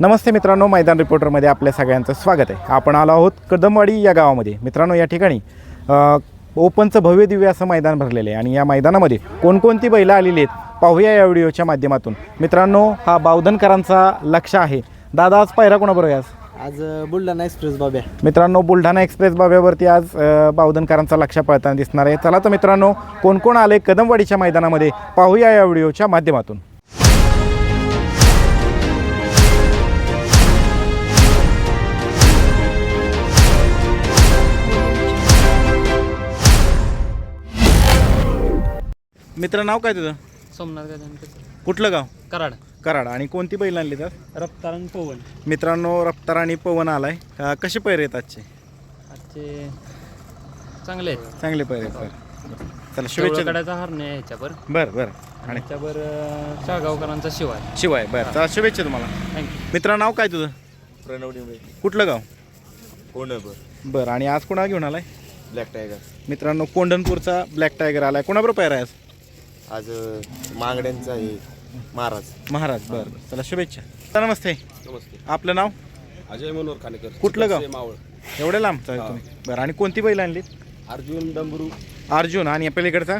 नमस्ते मित्रांनो मैदान रिपोर्टरमध्ये आपल्या सगळ्यांचं स्वागत आहे. आपण आलो आहोत कदमवाडी या गावामध्ये. मित्रांनो या ठिकाणी ओपनचं भव्य दिव्य असं मैदान भरलेलं आहे आणि या मैदानामध्ये कोणकोणती बैलं आलेली आहेत पाहूया या व्हिडिओच्या माध्यमातून. मित्रांनो हा बावधनकरांचा लक्ष आहे. दादा आज पायरा कोणाबरोबर आहे आज? आज बुलढाणा एक्सप्रेस बाब्या. मित्रांनो बुलढाणा एक्सप्रेस बाब्यावरती आज बावधनकरांचा लक्ष पळताना दिसणार आहे. चला तर मित्रांनो कोण कोण आले कदमवाडीच्या मैदानामध्ये पाहूया या व्हिडिओच्या माध्यमातून. मित्र नाव काय तुझं? सोमनाथ गजानन कुठलं गाव? कराड. कराड. आणि कोणती बैल आणली तर? रफ्तारन पवन. मित्रांनो रफ्तार आणि पवन आलाय. अ, कसे पैर आहेत आजचे? आजचे चांगले आहेत. चांगले पैर आहेत बरं. चला शुभेच्छा कडाचा हरणे आहे ह्याच्यावर बरं बरं. आणि? ह्याच्यावर अ, शाळगावकरांचा शिवाय शिवाय बरं. चला शुभेच्छा तुम्हाला. थँक्यू मित्रा नाव काय तुझं? प्रणव डिंबळे. कुठलं गाव? कोंडबर बरं. आणि आज कोणाला घेऊन आलाय? ब्लॅक टायगर मित्रांनो कोंढणपूरचा ब्लॅक टायगर आलाय. कोणाबरोबर पैर आहे आज? आज मांगड्यांचा आहे महाराज. महाराज बरं बरं. चला शुभेच्छा. चला, नमस्ते. नमस्ते. आपलं नाव? अजय मनोहर खानेकर. कुठलं गाव? मावळ. एवढ्या लांबचं आहे तुम्ही. बरं आणि कोणती बैल आणली? अर्जुन डंबरू अर्जुन आणि पलीकडचा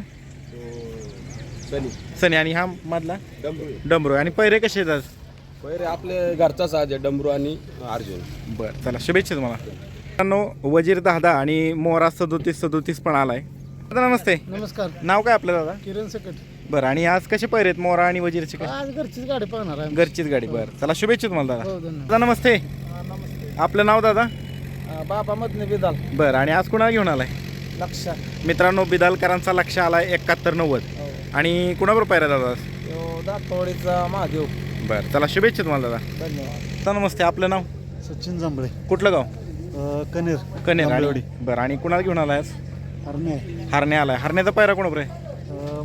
सनी. सनी आणि हा मधला? डंबरू डमरू. आणि पैरे कसे आहेत आज? पहिले आपले घरचाच आज आहे डंबरू आणि अर्जुन. बरं चला शुभेच्छा तुम्हाला. मित्रांनो वजीर दहा आणि मोरा सदोतीस सदोतीस पण आलाय. दादा नमस्ते. नमस्कार. नाव काय आपलं दादा? किरण सकट. बरं आणि आज कसे पैरे आहेत मोरा आणि वजीरचे काय? आज घरचीच गाडी पाहणार आहे घरचीच गाडी बरं. चला शुभेच्छा तुम्हाला दादा. हो धन्यवाद. दादा नमस्ते. नमस्ते. आपलं नाव दादा? बाबा मधने बिदाल. बरं आणि आज कुणाला घेऊन आलाय? लक्ष. मित्रांनो बिदालकरांचा लक्ष आलाय एकाहत्तर नव्वद. आणि कुणाबरोबर पायऱ्या दादा आज? दातवाडीचा महादेव. बरं चला शुभेच्छा तुम्हाला दादा. धन्यवाद. दादा नमस्ते. आपलं नाव? सचिन जांभळे. कुठलं गाव? कनेर. कनेर आणि? जांभळवाडी. बरं आणि कुणाला घेऊन आलाय आज? हरणे हरणे आलाय. हरण्याचा पायरा कोणाबरोबर आहे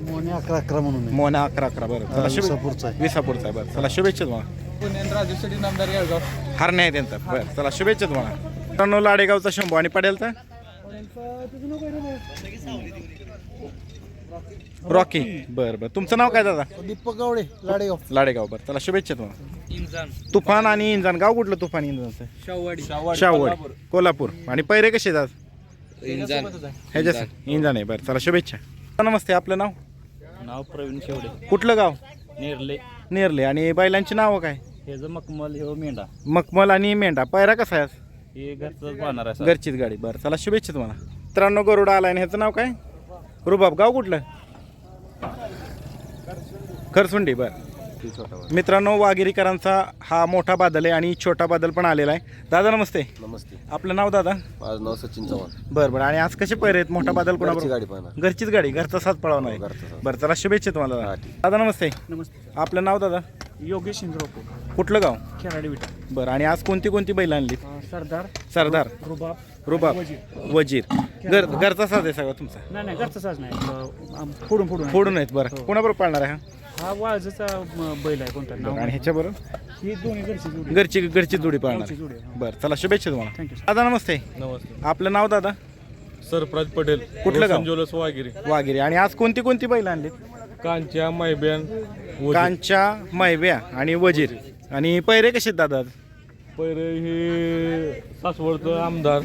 मोने अकरा अकरा म्हणून आहे. मोना अकरा अकरा बरं. चला शुभे विसापूरचा आहे. विसापूरचा आहे बरं. चला शुभेच्छा तुम्हाला. नामदार येळगाव. हरणे आहे त्यांचा. बरं चला शुभेच्छा तुम्हाला. मित्रांनो लाडेगावचा शंभू आणि पडेलचा रॉकी. बरं बरं. तुमचं नाव काय दादा? दीपक गावडे लाडेगाव. लाडेगाव बरं. चला शुभेच्छा तुम्हाला. इंजान. तुफान आणि इंजान. गाव कुठलं तुफान इंजानचं? शाहवाडी. शावड कोल्हापूर. आणि पैरे कसे आहेत आज? इंजान. ह्याच्याच इंजान. आहे बरं चला शुभेच्छा. नमस्ते आपलं नाव? नाव प्रवीण शेवडे. कुठलं गाव? नेरले. नेरले. आणि बैलांची नावं काय? हे जो मखमल हे मेंढा. मखमल आणि मेंढा. पायरा कसा आहे आज? हे घरचंच पाहणार आहे घरचीच गाडी. बरं चला शुभेच्छा तुम्हाला. मित्रांनो गरुडा आलाय आणि ह्याचं नाव काय? रुबाब. गाव कुठलं? खरसुंडी बरं. मित्रांनो वाघिरीकरांचा हा मोठा बादल आहे आणि छोटा बादल पण आलेला आहे. दादा नमस्ते. नमस्ते. आपलं नाव दादा? माझं नाव सचिन चव्हाण. बरं बरं. आणि आज कसे पैरे आहेत मोठा बादल घरची कोणाबरोबर गाडी पाहणार घरचीच गाडी. घरचा साथ पळवणार आहे घरचा साथ. बरं चला शुभेच्छा तुम्हाला. हा, दादा ठीक. दादा नमस्ते. नमस्ते. आपलं नाव दादा? योगेश इंद्रोपो कुठलं गाव? खेराडी विटा. बरं आणि आज कोणती कोणती बैल आणली? सरदार. सरदार. रुबाब रुबाब. वजीर. घर घरचा साथ आहे सगळं तुमचा. नाही नाही घरचा साज नाही. अ, आम- फोडून फोडून. फोडून आहेत बरं. कोणाबरोबर पाळणार आहे हा? हा वाळजचा बैल आहे कोणता? नाव बरं, आणि ह्याच्याबरोबर ही दोन्ही घरची जोडी घरची घरची जोडी पाळणार घरची जोडी आहे. बरं चला शुभेच्छा तुम्हाला. थँक्यू दादा नमस्ते. नमस्ते. आपलं नाव दादा? सरप्राज पटेल. कुठलं गाव? ज्वेलर्स वागिरी वागिरी आणि आज कोणती कोणती बैल आणली कांच्या मैब्यान कांच्या मैव्या आणि वजीर. आणि पैरे कसे आहेत दादा? आज? पहिले हे सासवडचं आमदार.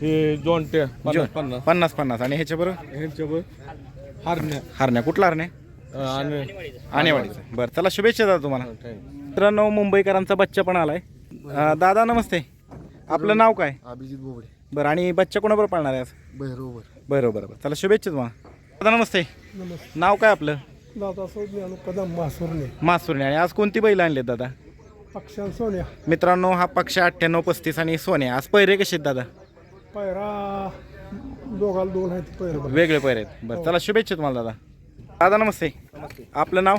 हे. जॉन्ट्या. जो- पन्नास. पन्नास आणि ह्याच्याबरोबर ह्यांच्यावर हारण्या. हरण्या. कुठला हरण्या? आणि आणेवाडीचा. बरं चला शुभेच्छा दादा तुम्हाला. मित्रांनो मुंबईकरांचा बच्चा पण आलाय. अं, दादा नमस्ते. आपलं नाव काय? अभिजित बोबडे. बरं आणि बच्चा कोणाबरोबर पाळणार आहे आज? बहिरोबर बरं बरं बरं. चला शुभेच्छा तुम्हाला. दादा नमस्ते. नाव काय आपलं? दादा सोडले कदम मासुरने मासुरने आणि आज कोणती बैल आणली दादा? पक्षान सोन्या. मित्रांनो हा पक्ष अठ्ठ्याण्णव पस्तीस आणि सोने आज पैरे कसे आहेत दादा? पैरा दोघाला दोन आहेत पैर. वेगळे पैरे आहेत. बरं चला शुभेच्छा तुम्हाला दादा. दादा नमस्ते. आपलं नाव?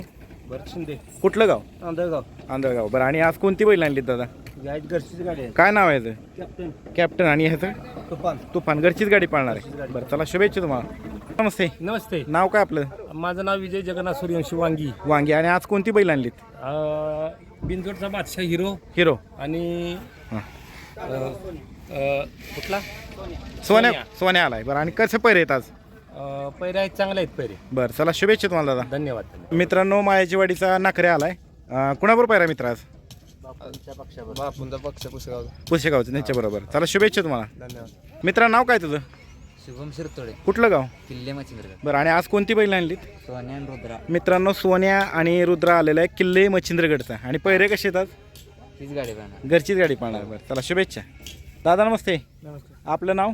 शिंदे. कुठलं गाव? आंधळगाव. आंधळगाव. बरं आणि आज कोणती बैल आणली दादा? गाईड घरचीच गाडी आहे काय नाव आहे याचं? कॅप्टन. कॅप्टन. आणि ह्याचं? तुफान. तुफान. घरचीच गाडी पाळणार आहे. बरं चला शुभेच्छा तुम्हाला. नमस्ते. नमस्ते. नाव काय आपलं? माझं नाव विजय जगन्नाथ सूर्यवंशी वांगी. वांगी. आणि आज कोणती बैल आणलीत? बिनजोडचा बादशाह हिरो. हिरो. आणि हां. अ, अ, कुठला? सोन्या. सोन्या आलाय. बरं आणि कसे पैरे आहेत आज? पैरे आहेत चांगले आहेत पैरे. बरं चला शुभेच्छा तुम्हाला दादा. धन्यवाद मित्रांनो मायाची वाडीचा नखरे आलाय. अं, कुणाबरोबर पायरा मित्र आज? बापूंचा पक्ष पुसेगाव पुसेगावचं त्यांच्याबरोबर चला शुभेच्छा तुम्हाला. धन्यवाद. मित्रा नाव काय तुझं? शुभम शिरतोडे. कुठलं गाव? किल्ले मच्छिंद्रगड. बरं आणि आज कोणती बैल आणलीत? सोन्या आणि रुद्रा. मित्रांनो सोन्या आणि रुद्र आलेला आहे किल्ले मच्छिंद्रगडचा. आणि पैरे कसे येतात हीच गाडी पाहणार. घरचीच गाडी पाळणार बरं चला शुभेच्छा. दादा नमस्ते. नमस्कार आपलं नाव?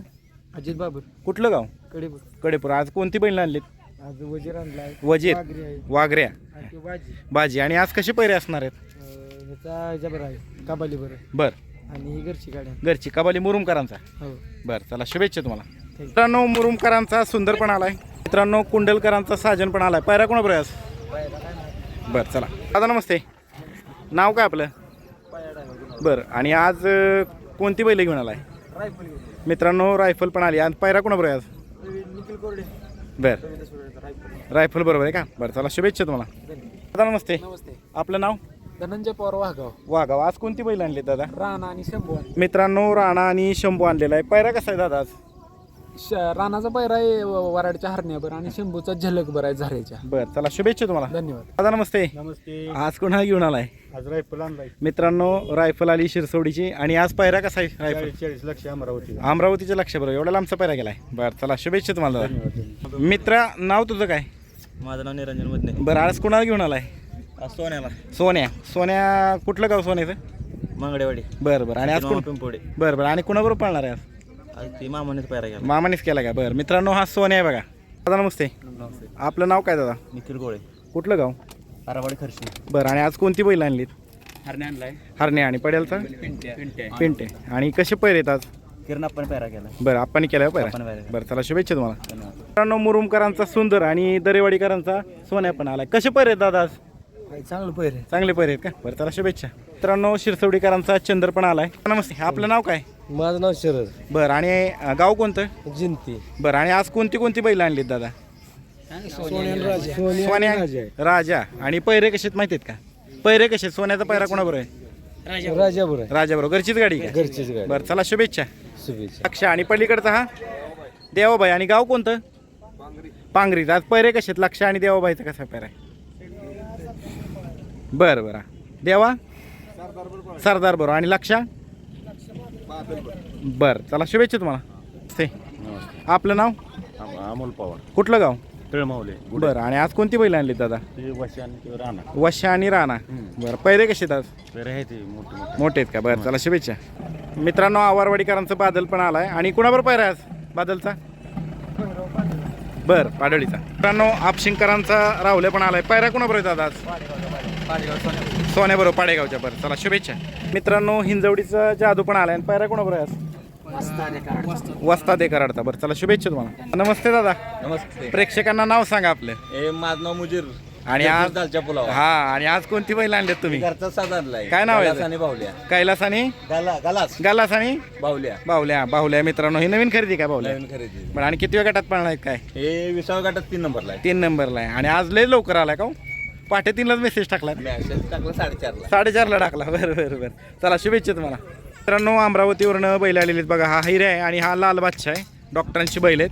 अजित बाबर. कुठलं गाव? कडेपूर. कडेपूर. आज कोणती बैल आणलीत? आज वजीर आणला आहे. वजीर. वाघरी आहे. वाघऱ्या. आणि तो बाजी. बाजी. आणि आज कसे पैरे असणार आहेत? अं, ह्याचा ह्याच्या बरं आहे. काबाली बरं. बरं. आणि ही घरची गाडी आहे. घरची. कबाली मुरुमकरांचा. हो. बरं चला शुभेच्छा तुम्हाला. You. मित्रांनो मुरुमकरांचा सुंदर पण आलाय. मित्रांनो कुंडलकरांचा साजन पण आलाय. पायरा कोणा बरं आज बरं चला. दादा नमस्ते. नाव काय आपलं? बरं आणि आज अं, कोणती बैल घेऊन आलाय? रायफल घेऊन मित्रांनो रायफल पण आली. आणि पायरा कोणा बरं आज? निखिल कोरडे. बरं. रायफल. रायफल बरोबर आहे का? बरं चला शुभेच्छा तुम्हाला. दादा नमस्ते. नमस्ते. आपलं नाव? धनंजय पवार वाघाव. वागाव आज कोणती बैल आणली दादा? राणा आणि शंभू मित्रांनो राणा आणि शंभू आणलेला आहे. पायरा कसा आहे दादा आज? श राणाचा पैरा आहे व- वराडच्या हरण्यावर आणि शंभूचा झलक बरं आहे झऱ्याच्या. बरं चला शुभेच्छा तुम्हाला. धन्यवाद. दादा नमस्ते. नमस्ते. आज कोणाला घेऊन आलाय? आज रायफल आणलाय. मित्रांनो रायफल आली शिरसोडीची आणि आज पायरा कसा आहे रायफल? चाळीस चाळीस लक्ष अमरावती. अमरावतीच्या लक्ष बरोबर एवढा लांबचा पायरा गेलाय. बरं चला शुभेच्छा तुम्हाला दादा. मित्रा नाव तुझं काय? माझं नाव निरंजन मधने बरं आज कोणाला घेऊन आलाय? सोन्याला. सोन्या. सोन्या कुठलं गाव सोन्याचं? मंगडेवाडी बरं बरं. आणि आज कोण पिंपोडे बरं बरं. आणि कुणाबरोबर पाळणार आहे आज? ती मामानेच पायरा गेला मामानेच केला का? बरं. मित्रांनो हा सोन्या आहे बघा. दादा नमस्ते. आपलं नाव काय दादा? निखिल गोळे. कुठलं गाव? आरावाडी खर्ची बरं आणि आज कोणती बैल आणलीत? हरणे आणलाय. हरणे आणि पडेलचा? पिंटे पिंटे आणि कसे पैर येतात किरण आपण पायरा केला बरं आपण केलं पैरा. बरं चला शुभेच्छा तुम्हाला. मित्रांनो मुरुमकरांचा सुंदर आणि दरेवाडीकरांचा सोन्या पण आलाय. कसे पैर आहेत दादा आज? चांगलं पैर चांगले पैर आहेत का? बरं चला शुभेच्छा. मित्रांनो शिरसवडीकरांचा चंद्र पण आलाय. नमस्ते. आपलं नाव काय? माझं नाव शरद. बरं आणि अं, गाव कोणतं? जिंती. बरं आणि आज कोणती कोणती बैल आणलीत दादा? राजा. सोन्या राजा. आणि पैरे कसे आहेत माहिती आहेत का? पैरे कसे आहेत? सोन्याचा पैरा कोणाबरोबर आहे? राजा. बरं राजा बरोबर घरचीच गाडी का? घरचीच गाडी. बरं चला शुभेच्छा. शुभेच्छा. लक्ष आणि पलीकडचा हा? देवाबाई. आणि गाव कोणतं? पांगरीत आज पैरे कसे आहेत लक्ष आणि देवाबाईचा कसा पैरा आहे? बरं बरं. देवा? सरदार बरोबर. आणि लक्षा? बरं चला शुभेच्छा तुम्हाला. ते. आपलं नाव? अमोल पवार. कुठलं गाव? तळमावले बरं आणि आज कोणती बैल आणली दादा? वशी आणि राणा. वशा आणि राणा. बरं पैरे कसे आहेत आज? आहे मोठे आहेत का? बरं चला शुभेच्छा. मित्रांनो आवारवाडीकरांचं बादल पण आलाय. आणि कुणाबरोबर आहे आज बादलचा? बरं पाडळीचा. मित्रांनो आपशिंकरांचा राहुले पण आलाय. पायरा कुणाबरोबर आहेत आज? सोन्याबरोबर पाडेगावच्या बरं. चला शुभेच्छा. मित्रांनो हिंजवडीचा जादू पण आलाय. आणि पायरा कुणाबरोबर आहे आज वस्ता दे कराडता बरं चला शुभेच्छा तुम्हाला. नमस्ते दादा. नमस्ते. प्रेक्षकांना नाव सांगा आपलं. माझं नाव मुजीर. आणि आज दालच्या पुलाव हा आणि आज कोणती बैल आणलेत तुम्ही? घरचा आणलाय काय नाव आहे बाहुल्या. कैलास आणि? गाला गलास. गालास आणि? बाहुल्या. बाहुल्या बाहुल्या. मित्रांनो ही नवीन खरेदी का बाहुल्या? नवीन खरेदी. बरं आणि किती गटात पळणार आहेत काय? हे विसाव्या गटात तीन नंबरला आहे. तीन नंबरला आहे. आणि आज लय लवकर आलाय का हो? पाठे तीनलाच मेसेज टाकला. मॅसेज टाकला साडेचारला. साडेचारला टाकला. बरं बरं बरं. चला शुभेच्छा तुम्हाला. मित्रांनो अमरावतीवरनं बैल आलेली आहेत बघा. हा हिरे आहे आणि हा लाल बादशाह आहे. डॉक्टरांची बैल आहेत.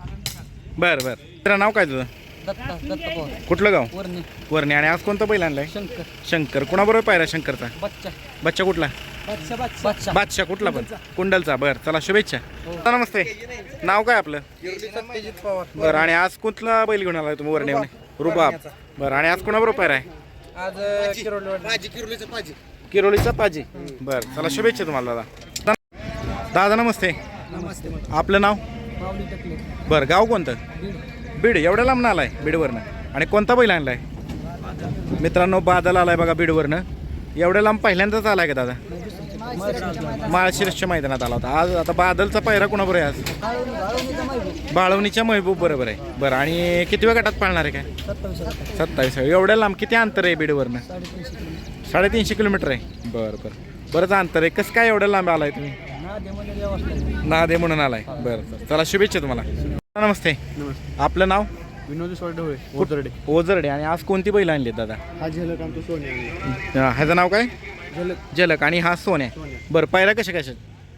बरं बरं. मित्रा नाव काय तुझं? दत्ता दत्ता पवार. कुठलं गाव? वर्णी. वरणे. आणि आज कोणतं बैल आणलाय? शंकर. शंकर. कुणाबरोबर पायरा शंकरचा? बच्चा. बच्चा कुठला? बच्चा बच्चा बच्चा बादशाह कुठला पण? कुंडलचा. बरं चला शुभेच्छा. दादा, नमस्ते. नाव काय आपलं? बरं आणि आज कुठला बैल घेऊन आलाय तुम्ही वरणे रुबाब. बरं आणि आज कुणाबरोबर पायरा आहे? आज किरोलीचा पाजी. बरं चला शुभेच्छा तुम्हाला दादा. दादा नमस्ते. नमस्ते आपलं नाव? बरं गाव कोणतं? बीड. एवढ्या लांब आलाय बीडवरनं. आणि कोणता बैल आणलाय? मित्रांनो बादल आलाय बघा बीडवरनं. एवढ्या लांब पहिल्यांदाच आलाय का दादा? माळशिरसच्या मैदानात आला होता. आज आता बादलचा पायरा कोणाबरोबर आहे आज? बाळवणीच्या महबूब बरोबर आहे. बरं आणि किती वेळ गटात पाळणार आहे काय? सत्तावीस एवढ्या लांब किती अंतर आहे बीडवरनं? साडेतीनशे किलोमीटर आहे. बरं बरं. बरंच अंतर आहे. कसं काय एवढं लांब आलाय तुम्ही? नादे म्हणून आलाय. बरं बरं. चला शुभेच्छा तुम्हाला. नमस्ते. आपलं नाव? विनोद सोडवळे ओतरडे ओझरडे. आणि आज कोणती बैल आणली दादा? हा ह्याचं नाव काय? झलक. जलक आणि हा सोन्या. बरं पायऱ्या कशा कशा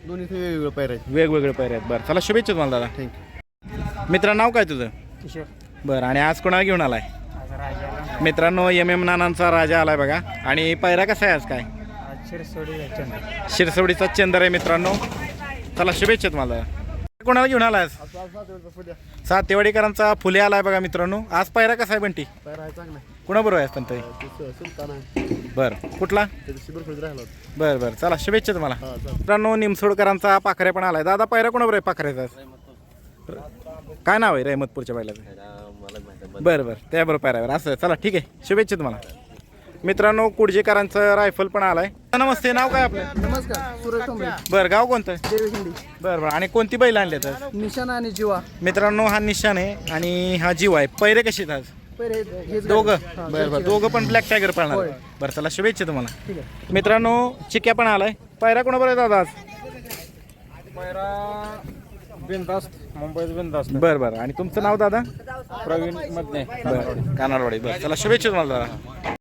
दोन्ही वेगवेगळं पैर आहेत. वेगवेगळे पायऱ्या आहेत. बरं चला शुभेच्छा तुम्हाला दादा. थँक्यू मित्रा नाव काय तुझं? किशोर. बरं आणि आज कोणाला घेऊन आलाय? मित्रांनो एम एम नानांचा राजा आलाय बघा. आणि पायरा कसा आहे आज काय? शिरसवडीचा चंदर. आहे मित्रांनो. चला शुभेच्छा तुम्हाला कोणाला घेऊन आलाय सातेवाडीकरांचा फुले आलाय बघा मित्रांनो. आज पायरा कसा आहे बंटी? कुणाबरोबर आहे पण ते बर. कुठला? बर बर. चला शुभेच्छा तुम्हाला. मित्रांनो निमसोडकरांचा पाखरे पण आलाय. दादा पायरा कोणाबरोबर आहे पाखऱ्याचा काय नाव आहे रहमतपूरच्या बैलाचं? बरं बरं. त्याबरोबर पायऱ्यावर असं चला ठीक आहे. शुभेच्छा तुम्हाला. मित्रांनो कुडजेकरांचं रायफल पण आलाय. नमस्ते. नाव काय आपलं? नमस्कार. सुरेश टोंबरे. बरं गाव कोणतं? देवीखिंडी बरं बरं. आणि कोणती बैल आणली तर निशाणा आणि जीवा. मित्रांनो हा निशाण आहे आणि हा जीव आहे. पैरे कसे आहेत आज? दोघं? बरं बरं. दोघं पण ब्लॅक टायगर पाळणार. बरं चला शुभेच्छा तुम्हाला. मित्रांनो चिक्या पण आलाय. पायरा कोणाबरोबर आहे दादा आज? बिनधास्त मुंबईत बिनधास्त. बरं बरं. आणि तुमचं नाव दादा? प्रवीण मधने. बरं कानाडवाडी. बरं चला शुभेच्छा तुम्हाला दादा.